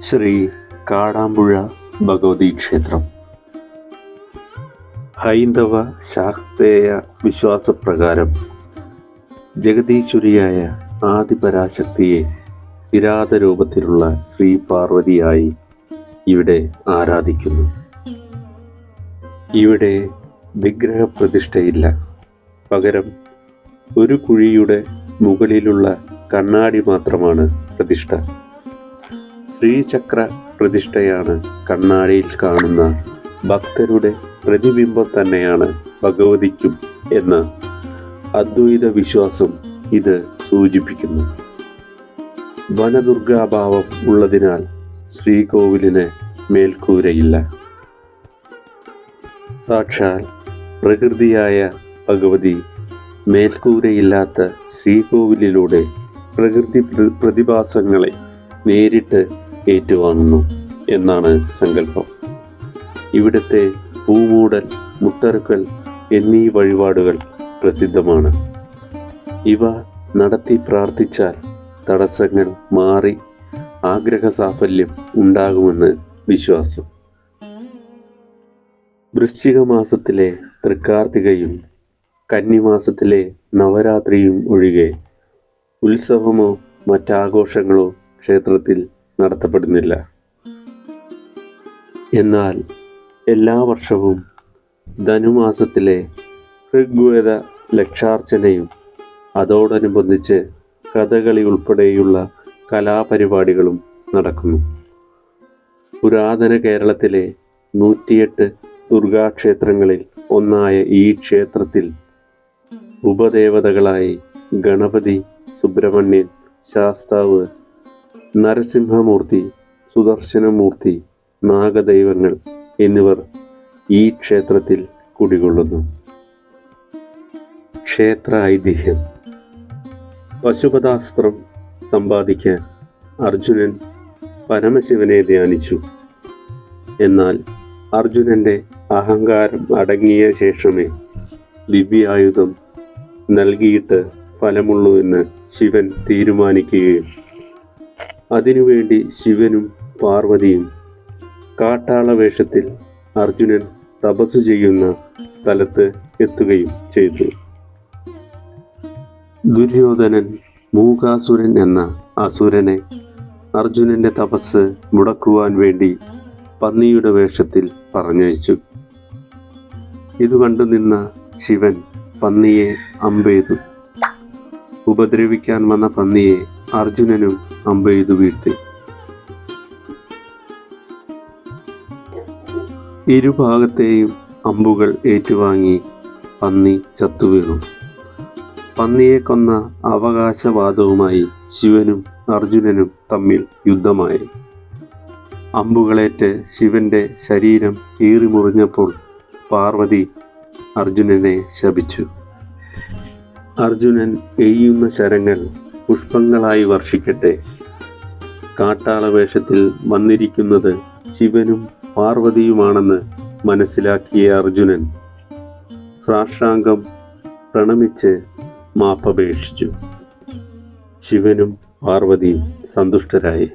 ശ്രീ കാടാമ്പുഴ ഭഗവതി ക്ഷേത്രം. ഹൈന്ദവ ശാസ്ത്രീയ വിശ്വാസപ്രകാരം ജഗദീശ്വരിയായ ആദിപരാശക്തിയെ കിരാത രൂപത്തിലുള്ള ശ്രീ പാർവതിയായി ഇവിടെ ആരാധിക്കുന്നു. ഇവിടെ വിഗ്രഹപ്രതിഷ്ഠയില്ല. പകരം ഒരു കുഴിയുടെ മുകളിലുള്ള കണ്ണാടി മാത്രമാണ് പ്രതിഷ്ഠ. ശ്രീചക്ര പ്രതിഷ്ഠയാണ് കണ്ണാടിയിൽ കാണുന്ന ഭക്തരുടെ പ്രതിബിംബം തന്നെയാണ് ഭഗവതിക്കും എന്ന അദ്വൈത വിശ്വാസം ഇത് സൂചിപ്പിക്കുന്നു. വനദുർഗാഭാവം ഉള്ളതിനാൽ ശ്രീകോവിലിന് മേൽക്കൂരയില്ല. സാക്ഷാൽ പ്രകൃതിയായ ഭഗവതി മേൽക്കൂരയില്ലാത്ത ശ്രീകോവിലിലൂടെ പ്രകൃതി പ്രതിഭാസങ്ങളെ നേരിട്ട് ഏറ്റുവാങ്ങുന്നു എന്നാണ് സങ്കല്പം. ഇവിടുത്തെ പൂമൂടൽ മുട്ടറുക്കൽ എന്നീ വഴിപാടുകൾ പ്രസിദ്ധമാണ്. ഇവ നടത്തി പ്രാർത്ഥിച്ചാൽ തടസ്സങ്ങൾ മാറി ആഗ്രഹ സാഫല്യം ഉണ്ടാകുമെന്ന് വിശ്വാസം. വൃശ്ചിക മാസത്തിലെ തൃക്കാർത്തികയും കന്നിമാസത്തിലെ നവരാത്രിയും ഒഴികെ ഉത്സവമോ മറ്റാഘോഷങ്ങളോ ക്ഷേത്രത്തിൽ നടത്തപ്പെടുന്നില്ല. എന്നാൽ എല്ലാ വർഷവും ധനുമാസത്തിലെ ഋഗ്വേദ ലക്ഷാർച്ചനയും അതോടനുബന്ധിച്ച് കഥകളി ഉൾപ്പെടെയുള്ള കലാപരിപാടികളും നടക്കുന്നു. പുരാതന കേരളത്തിലെ നൂറ്റിയെട്ട് ദുർഗാക്ഷേത്രങ്ങളിൽ ഒന്നായ ഈ ക്ഷേത്രത്തിൽ ഉപദേവതകളായി ഗണപതി സുബ്രഹ്മണ്യൻ ശാസ്താവ് നരസിംഹമൂർത്തി സുദർശനമൂർത്തി നാഗദൈവങ്ങൾ എന്നിവർ ഈ ക്ഷേത്രത്തിൽ കുടികൊള്ളുന്നു. ക്ഷേത്ര ഐതിഹ്യം പശുപദാസ്ത്രം സമ്പാദിക്കാൻ അർജുനൻ പരമശിവനെ ധ്യാനിച്ചു. എന്നാൽ അർജുനന്റെ അഹങ്കാരം അടങ്ങിയ ശേഷമേ ദിവ്യായുധം നൽകിയിട്ട് ഫലമുള്ളൂ എന്ന് ശിവൻ തീരുമാനിക്കുകയും അതിനുവേണ്ടി ശിവനും പാർവതിയും കാട്ടാള വേഷത്തിൽ അർജുനൻ തപസ് ചെയ്യുന്ന സ്ഥലത്ത് എത്തുകയും ചെയ്തു. ദുര്യോധനൻ മൂകാസുരൻ എന്ന അസുരനെ അർജുനന്റെ തപസ് മുടക്കുവാൻ വേണ്ടി പന്നിയുടെ വേഷത്തിൽ പറഞ്ഞയച്ചു. ഇത് കണ്ടു നിന്ന ശിവൻ പന്നിയെ അമ്പെയ്തു. ഉപദ്രവിക്കാൻ വന്ന പന്നിയെ അർജുനനും അമ്പെയ്തു വീഴ്ത്തി. ഇരുഭാഗത്തെയും അമ്പുകൾ ഏറ്റുവാങ്ങി പന്നി ചത്തുവീണു. പന്നിയെ കൊന്ന അവകാശവാദവുമായി ശിവനും അർജുനനും തമ്മിൽ യുദ്ധമായി. അമ്പുകളേറ്റ് ശിവന്റെ ശരീരം കീറിമുറിഞ്ഞപ്പോൾ പാർവതി അർജുനനെ ശപിച്ചു. അർജുനൻ എയ്യുന്ന ശരങ്ങൾ പുഷ്പങ്ങളായി വർഷിക്കട്ടെ. കാട്ടാളവേഷത്തിൽ വന്നിരിക്കുന്നത് ശിവനും പാർവതിയുമാണെന്ന് മനസ്സിലാക്കിയ അർജുനൻ. സാഷ്ടാംഗം പ്രണമിച്ച് മാപ്പപേക്ഷിച്ചു. ശിവനും പാർവതിയും സന്തുഷ്ടരായി.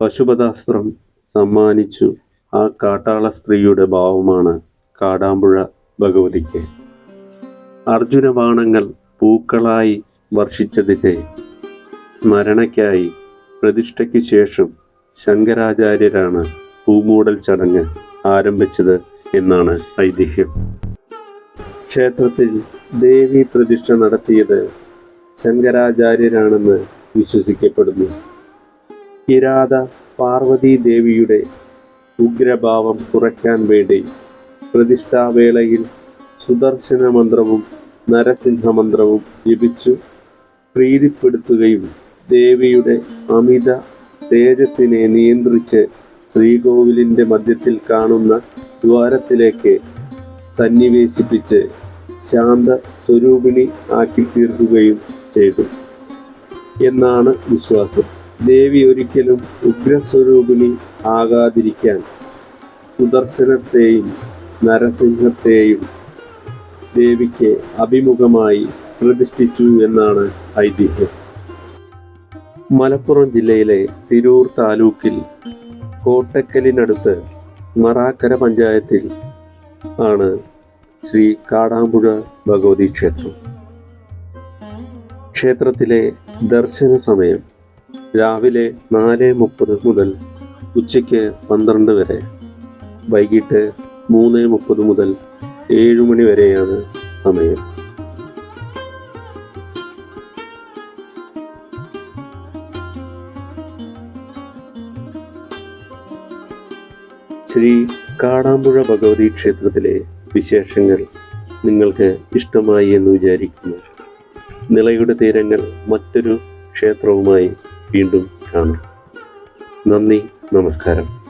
പശുപതാസ്ത്രം സമ്മാനിച്ചു ആ കാട്ടാള സ്ത്രീയുടെ ഭാവമാണ് കാടാമ്പുഴ ഭഗവതിക്ക്. അർജുന ബാണങ്ങൾ പൂക്കളായി വർഷിച്ചതിന്റെ സ്മരണയ്ക്കായി പ്രതിഷ്ഠയ്ക്ക് ശേഷം ശങ്കരാചാര്യരാണ് പൂമൂടൽ ചടങ്ങ് ആരംഭിച്ചത് എന്നാണ് ഐതിഹ്യം. ക്ഷേത്രത്തിൽ ദേവി പ്രതിഷ്ഠ നടത്തിയത് ശങ്കരാചാര്യരാണെന്ന് വിശ്വസിക്കപ്പെടുന്നു. കിരാത പാർവതി ദേവിയുടെ ഉഗ്രഭാവം കുറയ്ക്കാൻ വേണ്ടി പ്രതിഷ്ഠാവേളയിൽ സുദർശന മന്ത്രവും നരസിംഹ മന്ത്രവും ജപിച്ചു. പ്രീതിപ്പെടുത്തുകയും ദേവിയുടെ അമിത തേജസ്സിനെ നിയന്ത്രിച്ച് ശ്രീകോവിലിന്റെ മധ്യത്തിൽ കാണുന്ന ദ്വാരത്തിലേക്ക് സന്നിവേശിപ്പിച്ച് ശാന്ത സ്വരൂപിണി ആക്കി തീർക്കുകയും ചെയ്തു. എന്നാണ് വിശ്വാസം. ദേവി ഒരിക്കലും ഉഗ്രസ്വരൂപിണി ആകാതിരിക്കാൻ സുദർശനത്തെയും നരസിംഹത്തെയും ദേവിക്ക് അഭിമുഖമായി പ്രതിഷ്ഠിച്ചു എന്നാണ് ഐതിഹ്യം. മലപ്പുറം ജില്ലയിലെ തിരൂർ താലൂക്കിൽ കോട്ടക്കലിനടുത്ത് മറാക്കര പഞ്ചായത്തിൽ ആണ് ശ്രീ കാടാമ്പുഴ ഭഗവതി ക്ഷേത്രം. ക്ഷേത്രത്തിലെ ദർശന സമയം രാവിലെ നാല് മുപ്പത് മുതൽ ഉച്ചയ്ക്ക് പന്ത്രണ്ട് വരെ. വൈകിട്ട് മൂന്ന് മുപ്പത് മുതൽ ഏഴ് മണി വരെയാണ് സമയം. ശ്രീ കാടാമ്പുഴ ഭഗവതി ക്ഷേത്രത്തിലെ വിശേഷങ്ങൾ നിങ്ങൾക്ക് ഇഷ്ടമായി എന്ന് വിചാരിക്കുന്നു. നിളയുടെ തീരങ്ങൾ മറ്റൊരു ക്ഷേത്രവുമായി വീണ്ടും കാണാം. നന്ദി നമസ്കാരം.